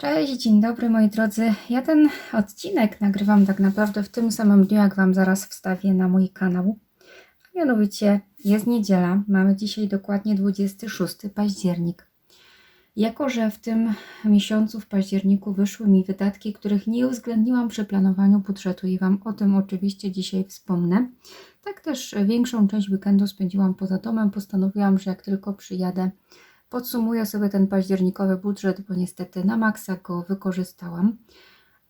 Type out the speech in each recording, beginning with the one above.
Cześć, dzień dobry moi drodzy. Ja ten odcinek nagrywam tak naprawdę w tym samym dniu, jak Wam zaraz wstawię na mój kanał. A mianowicie jest niedziela, mamy dzisiaj dokładnie 26 październik. Jako, że w tym miesiącu, w październiku, wyszły mi wydatki, których nie uwzględniłam przy planowaniu budżetu i Wam o tym oczywiście dzisiaj wspomnę. Tak też większą część weekendu spędziłam poza domem. Postanowiłam, że jak tylko przyjadę, Podsumuję sobie ten październikowy budżet, bo niestety na maksa go wykorzystałam.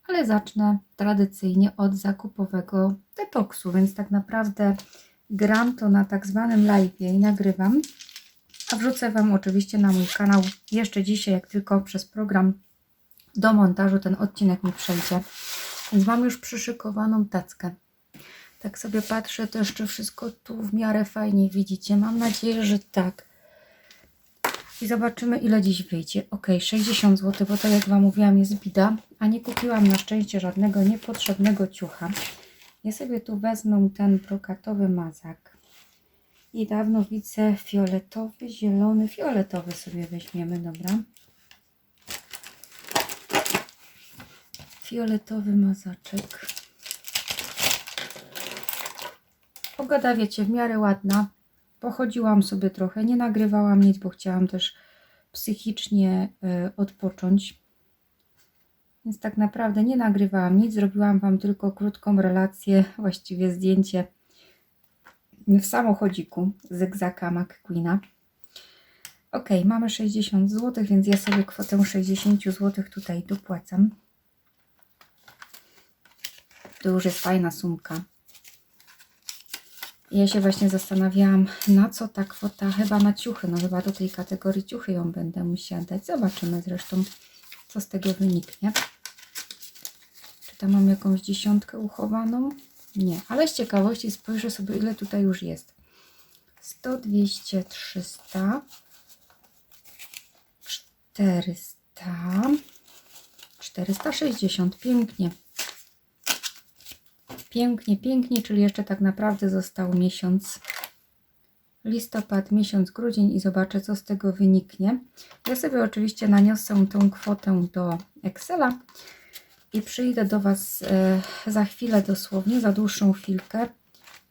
Ale zacznę tradycyjnie od zakupowego detoksu, więc tak naprawdę gram to na tak zwanym live i nagrywam. A wrzucę Wam oczywiście na mój kanał jeszcze dzisiaj, jak tylko przez program do montażu ten odcinek mi przejdzie. Więc mam już przyszykowaną tackę. Tak sobie patrzę też, czy wszystko tu w miarę fajnie widzicie. Mam nadzieję, że tak. I zobaczymy, ile dziś wyjdzie. Ok, 60 zł, bo tak jak Wam mówiłam, jest bida, a nie kupiłam na szczęście żadnego niepotrzebnego ciucha. Ja sobie tu wezmę ten brokatowy mazak. I dawno widzę fioletowy, zielony, fioletowy sobie weźmiemy, dobra. Fioletowy mazaczek. Pogoda, wiecie, w miarę ładna. Pochodziłam sobie trochę, nie nagrywałam nic, bo chciałam też psychicznie y, odpocząć. Więc tak naprawdę nie nagrywałam nic, zrobiłam Wam tylko krótką relację, właściwie zdjęcie w samochodziku zygzaka McQueena. Ok, mamy 60 zł, więc ja sobie kwotę 60 zł tutaj dopłacam. To już jest fajna sumka. Ja się właśnie zastanawiałam, na co ta kwota, chyba na ciuchy, no chyba do tej kategorii ciuchy ją będę musiała dać. Zobaczymy zresztą, co z tego wyniknie. Czy tam mam jakąś dziesiątkę uchowaną? Nie, ale z ciekawości spojrzę sobie, ile tutaj już jest. 100, 200, 300, 400, 460, pięknie. Pięknie, pięknie, czyli jeszcze tak naprawdę został miesiąc listopad, miesiąc grudzień i zobaczę, co z tego wyniknie. Ja sobie oczywiście naniosę tą kwotę do Excela i przyjdę do Was e, za chwilę dosłownie, za dłuższą chwilkę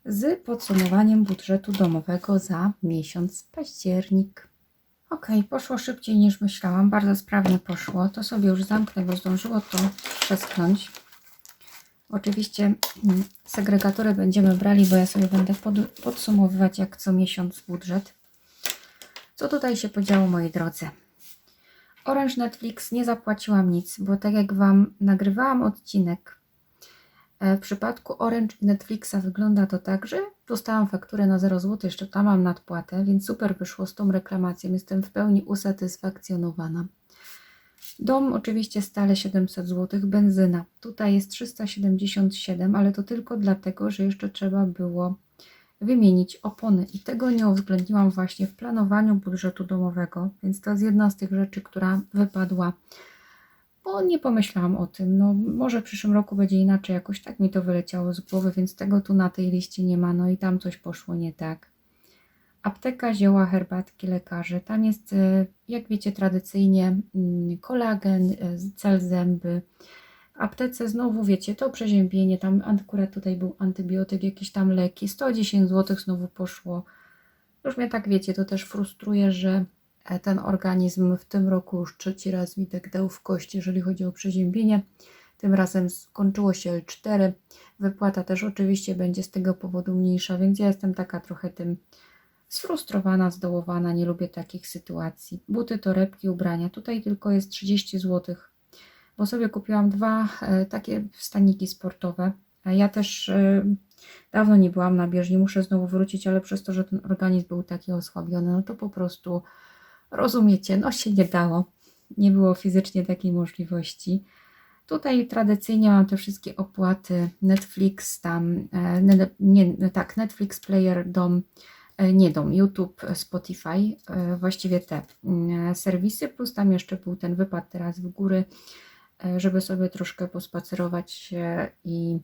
z podsumowaniem budżetu domowego za miesiąc październik. Ok, poszło szybciej niż myślałam, bardzo sprawnie poszło. To sobie już zamknę, bo zdążyło to przesknąć. Oczywiście mm, segregatory będziemy brali, bo ja sobie będę pod, podsumowywać jak co miesiąc budżet. Co tutaj się podziało, moi drodzy? Orange Netflix nie zapłaciłam nic, bo tak jak Wam nagrywałam odcinek, e, w przypadku Orange Netflixa wygląda to tak, że dostałam fakturę na 0 zł, jeszcze tam mam nadpłatę, więc super wyszło z tą reklamacją. Jestem w pełni usatysfakcjonowana. Dom oczywiście stale 700 zł, benzyna. Tutaj jest 377, ale to tylko dlatego, że jeszcze trzeba było wymienić opony i tego nie uwzględniłam właśnie w planowaniu budżetu domowego, więc to jest jedna z tych rzeczy, która wypadła, bo nie pomyślałam o tym. No, może w przyszłym roku będzie inaczej, jakoś tak mi to wyleciało z głowy, więc tego tu na tej liście nie ma, no i tam coś poszło nie tak. Apteka, zioła, herbatki, lekarze. Tam jest, e, jak wiecie, tradycyjnie mm, kolagen, e, cel zęby. W aptece znowu, wiecie, to przeziębienie, tam akurat tutaj był antybiotyk, jakieś tam leki. 110 zł znowu poszło. Już mnie tak, wiecie, to też frustruje, że e, ten organizm w tym roku już trzeci raz mi tak dał w kości, jeżeli chodzi o przeziębienie. Tym razem skończyło się L4. Wypłata też oczywiście będzie z tego powodu mniejsza, więc ja jestem taka trochę tym sfrustrowana, zdołowana, nie lubię takich sytuacji. Buty, torebki, ubrania. Tutaj tylko jest 30 zł, bo sobie kupiłam dwa e, takie staniki sportowe. E, ja też e, dawno nie byłam na bieżni, muszę znowu wrócić, ale przez to, że ten organizm był taki osłabiony, no to po prostu rozumiecie, no się nie dało. Nie było fizycznie takiej możliwości. Tutaj tradycyjnie mam te wszystkie opłaty Netflix, tam, nie, tak, Netflix Player, Dom, nie dom, YouTube, e, Spotify, e, właściwie te mm, serwisy, plus tam jeszcze był ten wypad teraz w góry, żeby sobie troszkę pospacerować i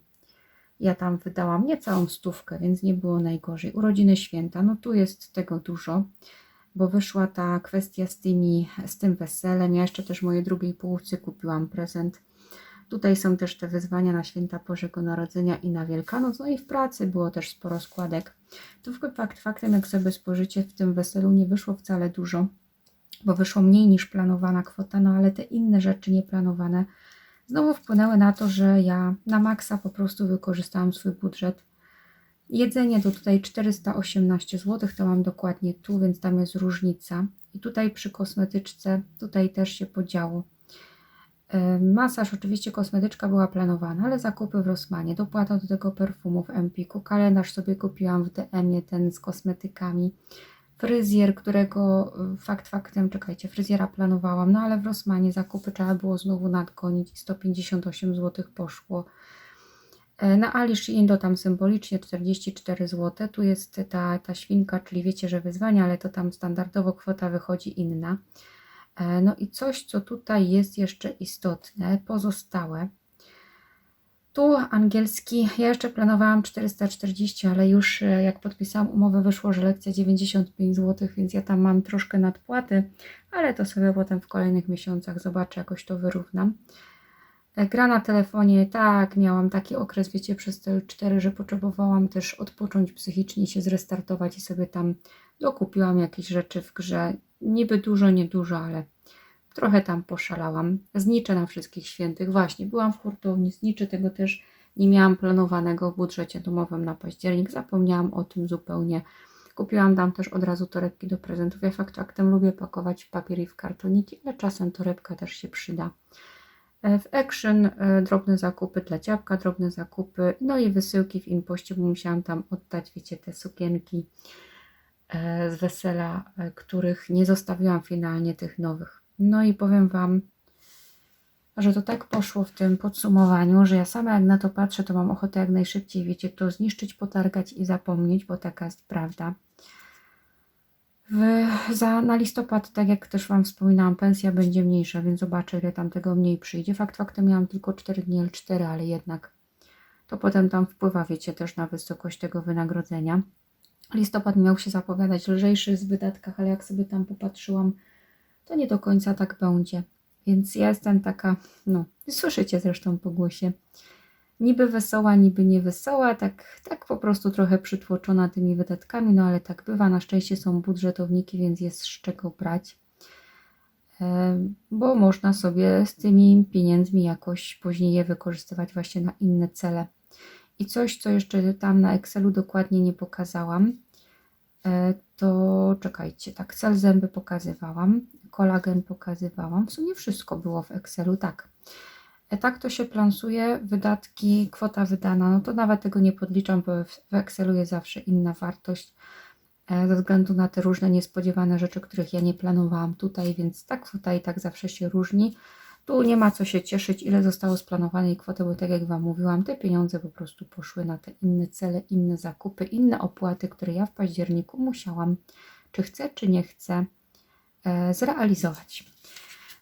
ja tam wydałam niecałą stówkę, więc nie było najgorzej. Urodziny święta, no tu jest tego dużo. bo wyszła ta kwestia z, tymi, z tym weselem. Ja jeszcze też mojej drugiej połówce kupiłam prezent. Tutaj są też te wyzwania na święta Bożego Narodzenia i na Wielkanoc. No i w pracy było też sporo składek. To fakt faktem, jak sobie spojrzycie, w tym weselu nie wyszło wcale dużo, bo wyszło mniej niż planowana kwota, no ale te inne rzeczy nieplanowane znowu wpłynęły na to, że ja na maksa po prostu wykorzystałam swój budżet. Jedzenie to tutaj 418 zł, to mam dokładnie tu, więc tam jest różnica. I tutaj przy kosmetyczce, tutaj też się podziało. E, Masaż, oczywiście kosmetyczka była planowana, ale zakupy w Rosmanie, dopłata do tego perfumu w Empiku, kalendarz sobie kupiłam w DM-ie, ten z kosmetykami, fryzjer, którego y, fakt faktem, czekajcie, fryzjera planowałam, no ale w Rosmanie zakupy trzeba było znowu nadgonić i 158 zł poszło. E, Na Ali Indo tam symbolicznie 44 zł. Tu jest ta, ta świnka, czyli wiecie, że wyzwania, ale to tam standardowo kwota wychodzi inna. E, No i coś, co tutaj jest jeszcze istotne, pozostałe. Tu angielski, ja jeszcze planowałam 440, ale już e, jak podpisałam umowę, wyszło, że lekcja 95 zł, więc ja tam mam troszkę nadpłaty, ale to sobie potem w kolejnych miesiącach zobaczę, jakoś to wyrównam. E, Gra na telefonie, tak, miałam taki okres, wiecie, przez te 4, że potrzebowałam też odpocząć psychicznie, się zrestartować i sobie tam dokupiłam jakieś rzeczy w grze. Niby dużo, niedużo, ale trochę tam poszalałam. Zniczę na wszystkich świętych. Właśnie, byłam w hurtowni, zniczy tego też nie miałam planowanego w budżecie domowym na październik. Zapomniałam o tym zupełnie. Kupiłam tam też od razu torebki do prezentów. Ja fakt faktem lubię pakować w papier i w kartoniki, ale czasem torebka też się przyda. E, W Action e, drobne zakupy dla dziabka, drobne zakupy, no i wysyłki w Impoście, bo musiałam tam oddać, wiecie, te sukienki z wesela, e, których nie zostawiłam finalnie tych nowych. No i powiem Wam, że to tak poszło w tym podsumowaniu, że ja sama jak na to patrzę, to mam ochotę jak najszybciej, wiecie, to zniszczyć, potargać i zapomnieć, bo taka jest prawda. W, za, na listopad, tak jak też Wam wspominałam, pensja będzie mniejsza, więc zobaczę, ile tam tego mniej przyjdzie. Fakt faktem miałam tylko 4 dni L4, ale jednak to potem tam wpływa, wiecie, też na wysokość tego wynagrodzenia. Listopad miał się zapowiadać lżejszy w wydatkach, ale jak sobie tam popatrzyłam, to nie do końca tak będzie. Więc ja jestem taka, no, słyszycie zresztą po głosie, niby wesoła, niby nie wesoła, tak, tak po prostu trochę przytłoczona tymi wydatkami, no ale tak bywa. Na szczęście są budżetowniki, więc jest z czego brać, E, bo można sobie z tymi pieniędzmi jakoś później je wykorzystywać właśnie na inne cele. I coś, co jeszcze tam na Excelu dokładnie nie pokazałam, e, to czekajcie, tak, cel zęby pokazywałam, kolagen pokazywałam, w sumie wszystko było w Excelu, tak. E, Tak to się plansuje, wydatki, kwota wydana, no to nawet tego nie podliczam, bo w Excelu jest zawsze inna wartość, e, ze względu na te różne niespodziewane rzeczy, których ja nie planowałam tutaj, więc ta kwota i tak zawsze się różni. Tu nie ma co się cieszyć, ile zostało splanowanej kwoty, bo tak jak Wam mówiłam, te pieniądze po prostu poszły na te inne cele, inne zakupy, inne opłaty, które ja w październiku musiałam, czy chcę, czy nie chcę, e, zrealizować.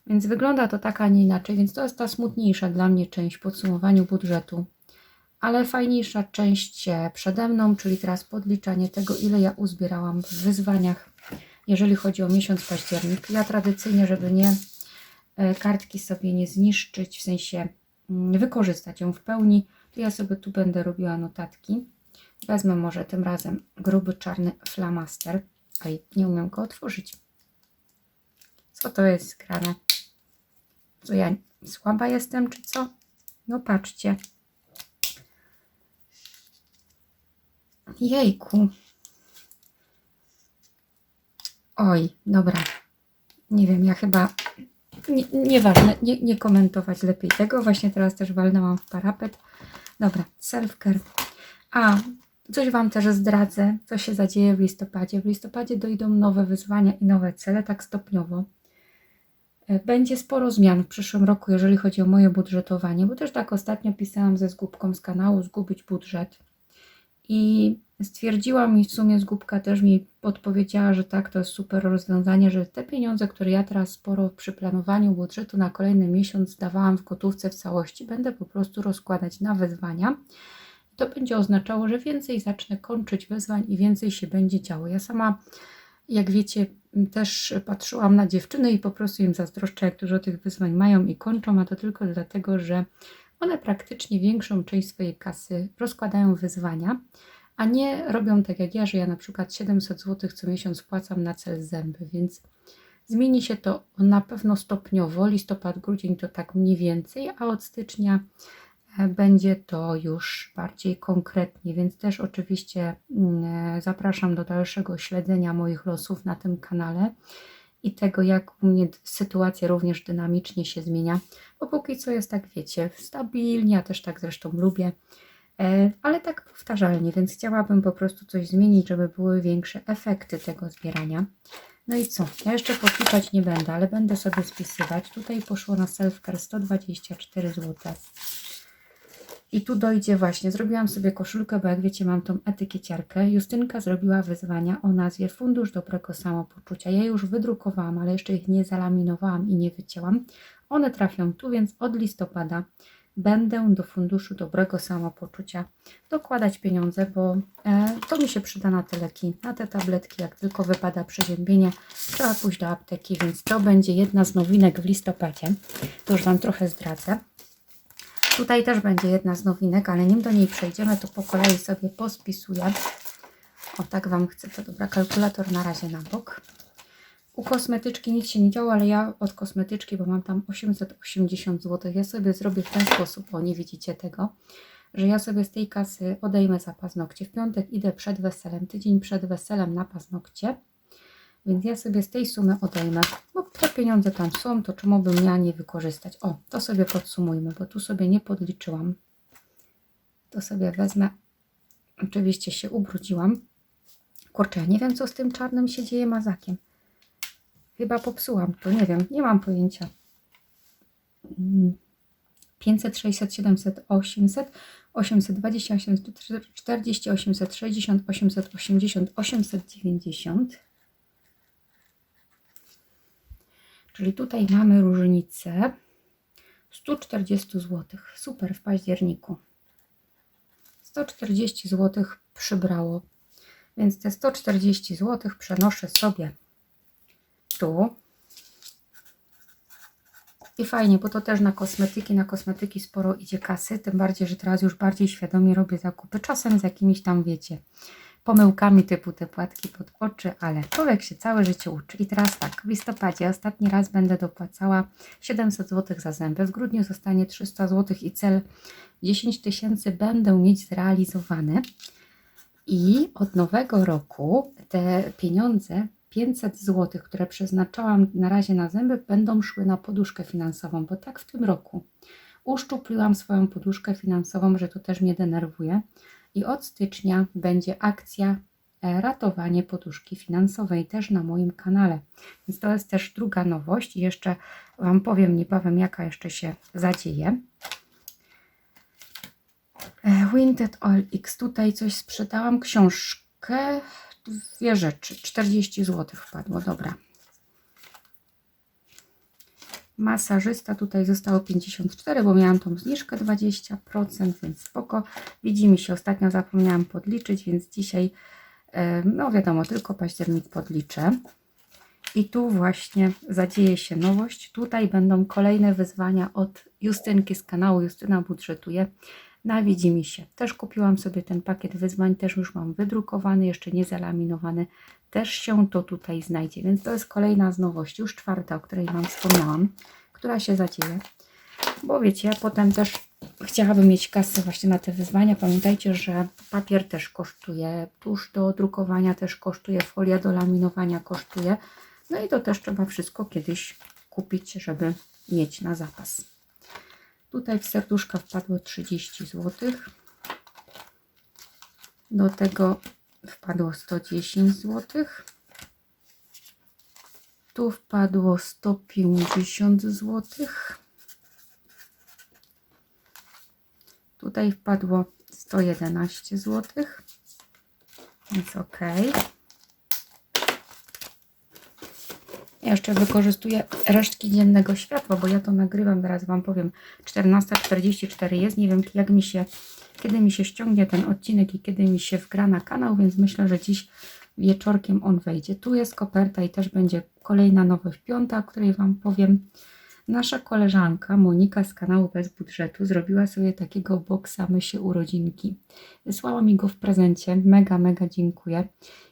Więc wygląda to tak, a nie inaczej, więc to jest ta smutniejsza dla mnie część w podsumowaniu budżetu. Ale fajniejsza część przede mną, czyli teraz podliczanie tego, ile ja uzbierałam w wyzwaniach, jeżeli chodzi o miesiąc październik. Ja tradycyjnie, żeby nie kartki sobie nie zniszczyć, w sensie mm, wykorzystać ją w pełni, to ja sobie tu będę robiła notatki. Wezmę może tym razem gruby czarny flamaster. Oj, nie umiem go otworzyć. Co to jest grane? Co ja słaba jestem, czy co? No patrzcie. Jejku. Oj, dobra. Nie wiem, ja chyba. Nie, nieważne, nie, nie komentować lepiej tego. Właśnie teraz też walnęłam w parapet. Dobra, self-care. A, coś Wam też zdradzę, co się zadzieje w listopadzie. W listopadzie dojdą nowe wyzwania i nowe cele, tak stopniowo. E, Będzie sporo zmian w przyszłym roku, jeżeli chodzi o moje budżetowanie, bo też tak ostatnio pisałam ze zgubką z kanału zgubić budżet. I stwierdziła mi w sumie zgubka też mi podpowiedziała, że tak, to jest super rozwiązanie, że te pieniądze, które ja teraz sporo przy planowaniu budżetu na kolejny miesiąc dawałam w gotówce w całości, będę po prostu rozkładać na wyzwania. To będzie oznaczało, że więcej zacznę kończyć wyzwań i więcej się będzie działo. Ja sama Jak wiecie, też patrzyłam na dziewczyny i po prostu im zazdroszczę, jak dużo tych wyzwań mają i kończą, a to tylko dlatego, że one praktycznie większą część swojej kasy rozkładają wyzwania, a nie robią tak jak ja, że ja na przykład 700 zł co miesiąc wpłacam na cel zęby, więc zmieni się to na pewno stopniowo. Listopad, grudzień to tak mniej więcej, a od stycznia e, będzie to już bardziej konkretnie, więc też oczywiście mm, e, zapraszam do dalszego śledzenia moich losów na tym kanale i tego, jak u mnie sytuacja również dynamicznie się zmienia, bo póki co jest tak, wiecie, stabilnie, ja też tak zresztą lubię, ale tak powtarzalnie, więc chciałabym po prostu coś zmienić, żeby były większe efekty tego zbierania. No i co? Ja jeszcze podliczać nie będę, ale będę sobie spisywać. Tutaj poszło na selfcare 124 zł. I tu dojdzie właśnie, zrobiłam sobie koszulkę, bo jak wiecie, mam tą etykieciarkę. Justynka zrobiła wyzwania o nazwie Fundusz Dobrego Samopoczucia. Ja już wydrukowałam, ale jeszcze ich nie zalaminowałam i nie wycięłam. One trafią tu, więc od listopada będę do Funduszu Dobrego Samopoczucia dokładać pieniądze, bo e, to mi się przyda na te leki, na te tabletki. Jak tylko wypada przeziębienie, trzeba pójść do apteki, więc to będzie jedna z nowinek w listopadzie. To już Wam trochę zdradzę. Tutaj też będzie jedna z nowinek, ale nim do niej przejdziemy, to po kolei sobie pospisuję. O tak Wam chcę, to dobra, kalkulator na razie na bok. U kosmetyczki nic się nie działo, ale ja od kosmetyczki, bo mam tam 880 zł, ja sobie zrobię w ten sposób, o nie widzicie tego, że ja sobie z tej kasy odejmę za paznokcie. W piątek idę przed weselem, tydzień przed weselem na paznokcie, więc ja sobie z tej sumy odejmę, bo te pieniądze tam są, to czemu bym ja nie wykorzystać? O, to sobie podsumujmy, bo tu sobie nie podliczyłam. To sobie wezmę. Oczywiście się ubrudziłam. Kurczę, ja nie wiem, co z tym czarnym się dzieje mazakiem. Chyba popsułam to, nie wiem, nie mam pojęcia. Mm. 500, 600, 700, 800, 820, 840, 860, 880, 890. Czyli tutaj mamy różnicę 140 zł. Super w październiku. 140 zł przybrało. Więc te 140 zł przenoszę sobie tu. I fajnie, bo to też na kosmetyki, na kosmetyki sporo idzie kasy, tym bardziej, że teraz już bardziej świadomie robię zakupy, czasem z jakimiś tam, wiecie, pomyłkami typu te płatki pod oczy, ale człowiek się całe życie uczy. I teraz tak, w listopadzie ostatni raz będę dopłacała 700 zł za zęby, w grudniu zostanie 300 zł i cel 10 tysięcy będę mieć zrealizowany. I od nowego roku te pieniądze 500 zł, które przeznaczałam na razie na zęby, będą szły na poduszkę finansową, bo tak w tym roku uszczupliłam swoją poduszkę finansową, że to też mnie denerwuje. I od stycznia będzie akcja e, ratowanie poduszki finansowej też na moim kanale. Więc to jest też druga nowość i jeszcze Wam powiem niebawem, jaka jeszcze się zadzieje. E, Winted OLX, tutaj coś sprzedałam, książkę, dwie rzeczy, 40 zł wpadło, dobra. Masażysta tutaj zostało 54, bo miałam tą zniżkę 20%, więc spoko. Widzimy się, ostatnio zapomniałam podliczyć, więc dzisiaj, e, no wiadomo, tylko październik podliczę. I tu właśnie zadzieje się nowość. Tutaj będą kolejne wyzwania od Justynki z kanału Justyna Budżetuje na się. Też kupiłam sobie ten pakiet wyzwań, też już mam wydrukowany, jeszcze nie zalaminowany. Też się to tutaj znajdzie, więc to jest kolejna z nowości, już czwarta, o której Wam wspomniałam, która się zadzieje. Bo wiecie, ja potem też chciałabym mieć kasę właśnie na te wyzwania. Pamiętajcie, że papier też kosztuje, tusz do drukowania też kosztuje, folia do laminowania kosztuje. No i to też trzeba wszystko kiedyś kupić, żeby mieć na zapas. Tutaj w serduszka wpadło 30 zł. Do tego wpadło 110 zł. Tu wpadło 150 zł. Tutaj wpadło 111 zł. Więc ok. Ja jeszcze wykorzystuję resztki dziennego światła, bo ja to nagrywam, zaraz Wam powiem. 14.44 jest, nie wiem jak mi się, kiedy mi się ściągnie ten odcinek i kiedy mi się wgra na kanał, więc myślę, że dziś wieczorkiem on wejdzie. Tu jest koperta i też będzie kolejna nowość piąta, o której Wam powiem. Nasza koleżanka Monika z kanału Bez Budżetu zrobiła sobie takiego boksa Mysie Urodzinki. Wysłała mi go w prezencie. Mega, mega dziękuję.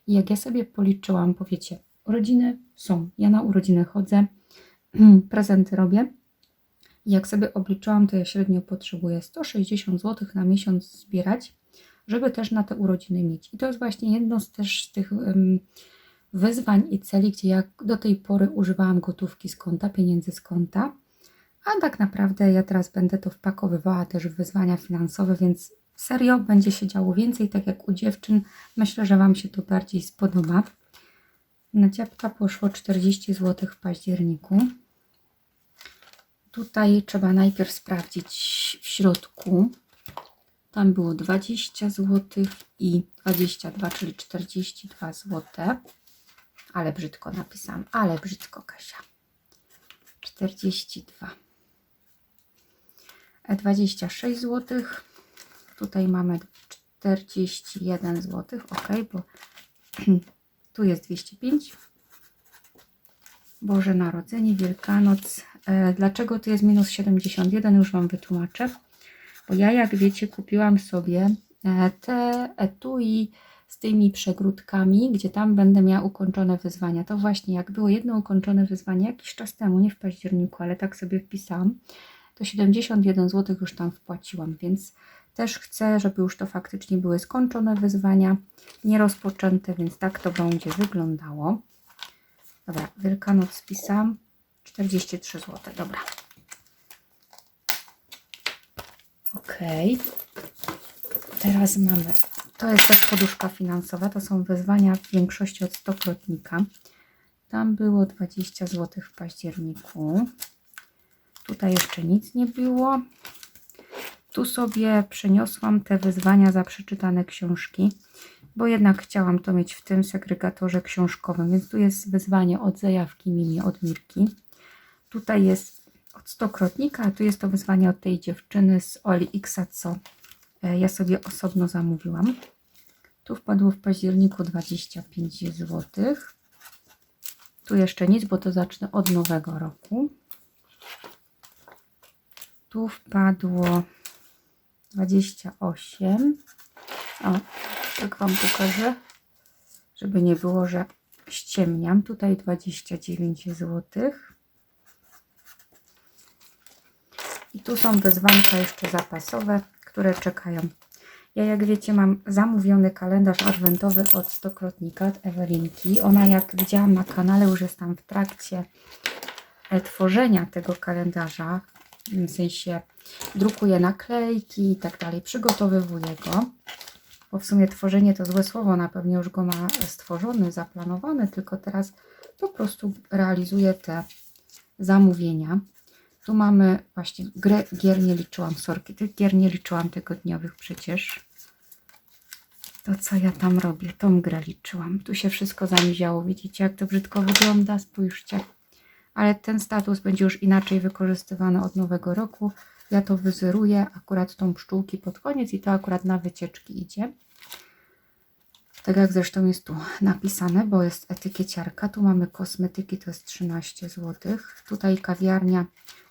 I jak ja sobie policzyłam, powiecie, urodziny są. Ja na urodziny chodzę, prezenty robię. Jak sobie obliczyłam, to ja średnio potrzebuję 160 zł na miesiąc zbierać, żeby też na te urodziny mieć. I to jest właśnie jedno z też z tych wyzwań i celi, gdzie ja do tej pory używałam gotówki z konta, pieniędzy z konta. A tak naprawdę ja teraz będę to wpakowywała też w wyzwania finansowe, więc serio będzie się działo więcej, tak jak u dziewczyn. Myślę, że Wam się to bardziej spodoba. Na dziabka poszło 40 zł w październiku. Tutaj trzeba najpierw sprawdzić w środku. Tam było 20 zł i 22, czyli 42 zł. Ale brzydko napisałam, ale brzydko Kasia. 42. E, 26 zł. Tutaj mamy 41 zł. Ok, bo tu jest 205. Boże Narodzenie, Wielkanoc. E, dlaczego tu jest minus 71? Już Wam wytłumaczę. Bo ja, jak wiecie, kupiłam sobie e, te etui z tymi przegródkami, gdzie tam będę miała ukończone wyzwania. To właśnie, jak było jedno ukończone wyzwanie jakiś czas temu, nie w październiku, ale tak sobie wpisałam, to 71 zł już tam wpłaciłam, więc też chcę, żeby już to faktycznie były skończone wyzwania, nierozpoczęte, więc tak to będzie wyglądało. Dobra, Wielkanoc spisałam. 43 zł, dobra. Ok. Teraz mamy, to jest też poduszka finansowa, to są wyzwania w większości od stokrotnika. Tam było 20 zł w październiku. Tutaj jeszcze nic nie było. Tu sobie przeniosłam te wyzwania za przeczytane książki, bo jednak chciałam to mieć w tym segregatorze książkowym, więc tu jest wyzwanie od zajawki Mimi, od Mirki. Tutaj jest od stokrotnika, a tu jest to wyzwanie od tej dziewczyny z Oli Xa, co e, ja sobie osobno zamówiłam. Tu wpadło w październiku 25 zł. Tu jeszcze nic, bo to zacznę od nowego roku. Tu wpadło 28. O, tak Wam pokażę, żeby nie było, że ściemniam. Tutaj 29 zł. I tu są wyzwanka jeszcze zapasowe, które czekają. Ja, jak wiecie, mam zamówiony kalendarz adwentowy od stokrotnika, od Ewelinki. Ona, jak widziałam na kanale, już jest tam w trakcie tworzenia tego kalendarza. W sensie drukuje naklejki i tak dalej, przygotowywuje go. Bo w sumie tworzenie to złe słowo, na pewno już go ma stworzony, zaplanowany, tylko teraz po prostu realizuje te zamówienia. Tu mamy właśnie grę gier nie liczyłam, sorki, tych gier nie liczyłam tygodniowych przecież. To co ja tam robię, tą grę liczyłam. Tu się wszystko zamiziało, widzicie jak to brzydko wygląda, spójrzcie. Ale ten status będzie już inaczej wykorzystywany od nowego roku. Ja to wyzeruję, akurat tą pszczółki pod koniec i to akurat na wycieczki idzie. Tak jak zresztą jest tu napisane, bo jest etykieciarka. Tu mamy kosmetyki, to jest 13 zł. Tutaj kawiarnia,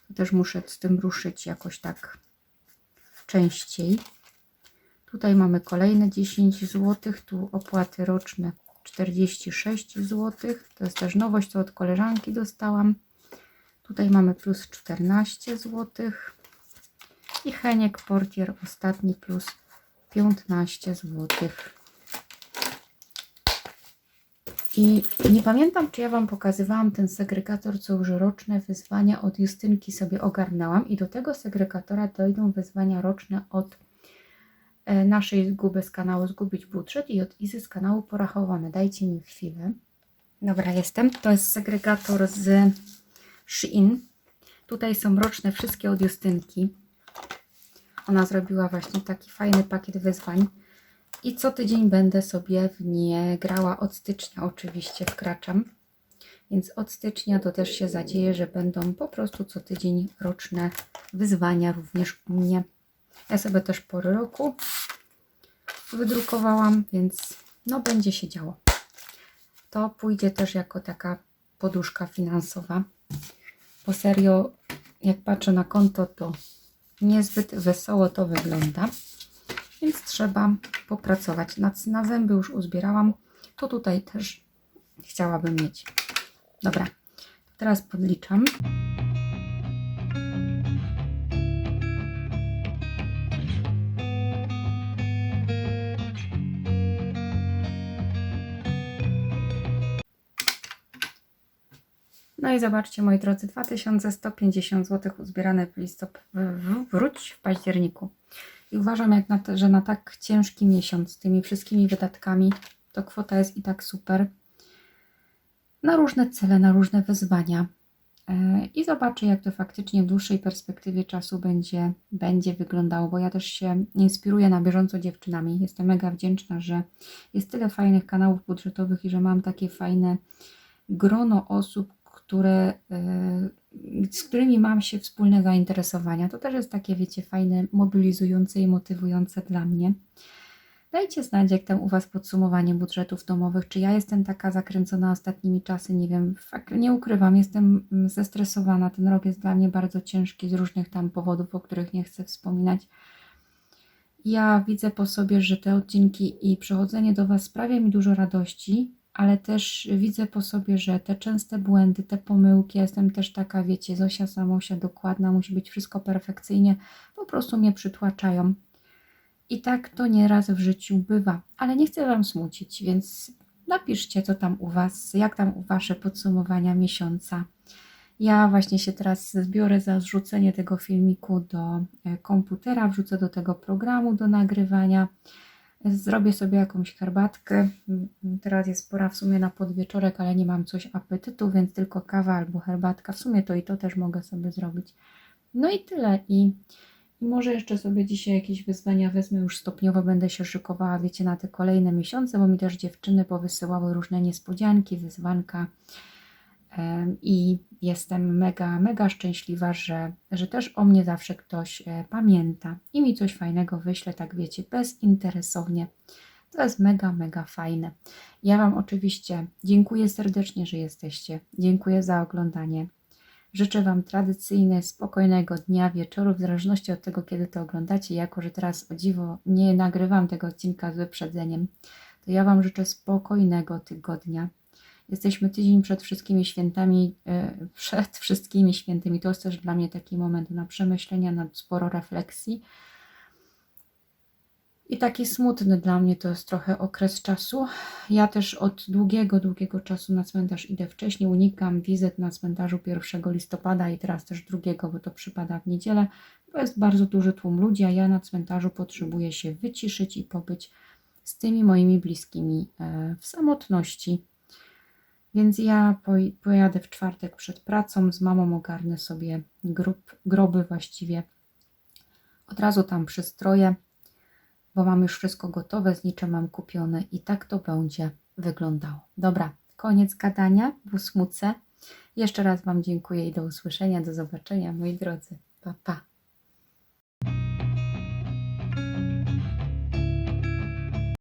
to też muszę z tym ruszyć jakoś tak częściej. Tutaj mamy kolejne 10 zł. Tu opłaty roczne 46 zł. To jest też nowość, to od koleżanki dostałam. Tutaj mamy plus 14 zł. I Heniek Portier ostatni plus 15 zł. I nie pamiętam, czy ja Wam pokazywałam ten segregator, co już roczne wyzwania od Justynki sobie ogarnęłam. I do tego segregatora dojdą wyzwania roczne od naszej zguby z kanału Zgubić Budżet i od Izy z kanału Porachowane. Dajcie mi chwilę. Dobra, jestem. To jest segregator z Shein. Tutaj są roczne wszystkie od Justynki. Ona zrobiła właśnie taki fajny pakiet wyzwań. I co tydzień będę sobie w nie grała. Od stycznia oczywiście wkraczam. Więc od stycznia to też się zadzieje, że będą po prostu co tydzień roczne wyzwania również u mnie. Ja sobie też pory roku wydrukowałam, więc no będzie się działo. to pójdzie też jako taka poduszka finansowa. Bo serio, jak patrzę na konto, to niezbyt wesoło to wygląda. Więc trzeba popracować. Na, na zęby już uzbierałam. To tutaj też chciałabym mieć. Dobra, teraz podliczam. No i zobaczcie, moi drodzy, 2150 zł uzbierane w listop wróć w październiku. I uważam, jak na to, że na tak ciężki miesiąc z tymi wszystkimi wydatkami, to kwota jest i tak super. Na różne cele, na różne wyzwania. E, I zobaczę, jak to faktycznie w dłuższej perspektywie czasu będzie, będzie wyglądało, bo ja też się inspiruję na bieżąco dziewczynami. Jestem mega wdzięczna, że jest tyle fajnych kanałów budżetowych i że mam takie fajne grono osób, które, e, z którymi mam się wspólne zainteresowania. To też jest takie, wiecie, fajne, mobilizujące i motywujące dla mnie. Dajcie znać, jak tam u Was podsumowanie budżetów domowych. Czy ja jestem taka zakręcona ostatnimi czasy? Nie wiem, nie ukrywam, jestem mm, zestresowana. Ten rok jest dla mnie bardzo ciężki z różnych tam powodów, o których nie chcę wspominać. Ja widzę po sobie, że te odcinki i przychodzenie do Was sprawia mi dużo radości, ale też widzę po sobie, że te częste błędy, te pomyłki, jestem też taka, wiecie, Zosia Samosia, dokładna, musi być wszystko perfekcyjnie, po prostu mnie przytłaczają. I tak to nieraz w życiu bywa, ale nie chcę Wam smucić, więc napiszcie, co tam u Was, jak tam u Wasze podsumowania miesiąca. Ja właśnie się teraz zbiorę za zrzucenie tego filmiku do e, komputera, wrzucę do tego programu do nagrywania. Zrobię sobie jakąś herbatkę. Teraz jest pora w sumie na podwieczorek, ale nie mam coś apetytu, więc tylko kawa albo herbatka. W sumie to i to też mogę sobie zrobić. No i tyle. I, i może jeszcze sobie dzisiaj jakieś wyzwania wezmę, już stopniowo będę się szykowała, wiecie, na te kolejne miesiące, bo mi też dziewczyny powysyłały różne niespodzianki, wyzwanka. I jestem mega, mega szczęśliwa, że, że też o mnie zawsze ktoś e, pamięta i mi coś fajnego wyśle, tak wiecie, bezinteresownie. To jest mega, mega fajne. Ja Wam oczywiście dziękuję serdecznie, że jesteście. Dziękuję za oglądanie. Życzę Wam tradycyjnie spokojnego dnia, wieczoru, w zależności od tego, kiedy to oglądacie. Jako, że teraz o dziwo nie nagrywam tego odcinka z wyprzedzeniem, to ja Wam życzę spokojnego tygodnia Jesteśmy tydzień przed wszystkimi świętami, e, przed wszystkimi świętymi. To jest też dla mnie taki moment na przemyślenia, na sporo refleksji. I taki smutny dla mnie to jest trochę okres czasu. Ja też od długiego, długiego czasu na cmentarz idę wcześniej. Unikam wizyt na cmentarzu 1 listopada i teraz też drugiego, bo to przypada w niedzielę, bo jest bardzo duży tłum ludzi, a ja na cmentarzu potrzebuję się wyciszyć i pobyć z tymi moimi bliskimi e, w samotności. Więc ja pojadę w czwartek przed pracą, z mamą ogarnę sobie groby właściwie. Od razu tam przystroję, bo mam już wszystko gotowe, znicze mam kupione i tak to będzie wyglądało. Dobra, koniec gadania, bo smucę. Jeszcze raz Wam dziękuję i do usłyszenia, do zobaczenia, moi drodzy. Pa, pa.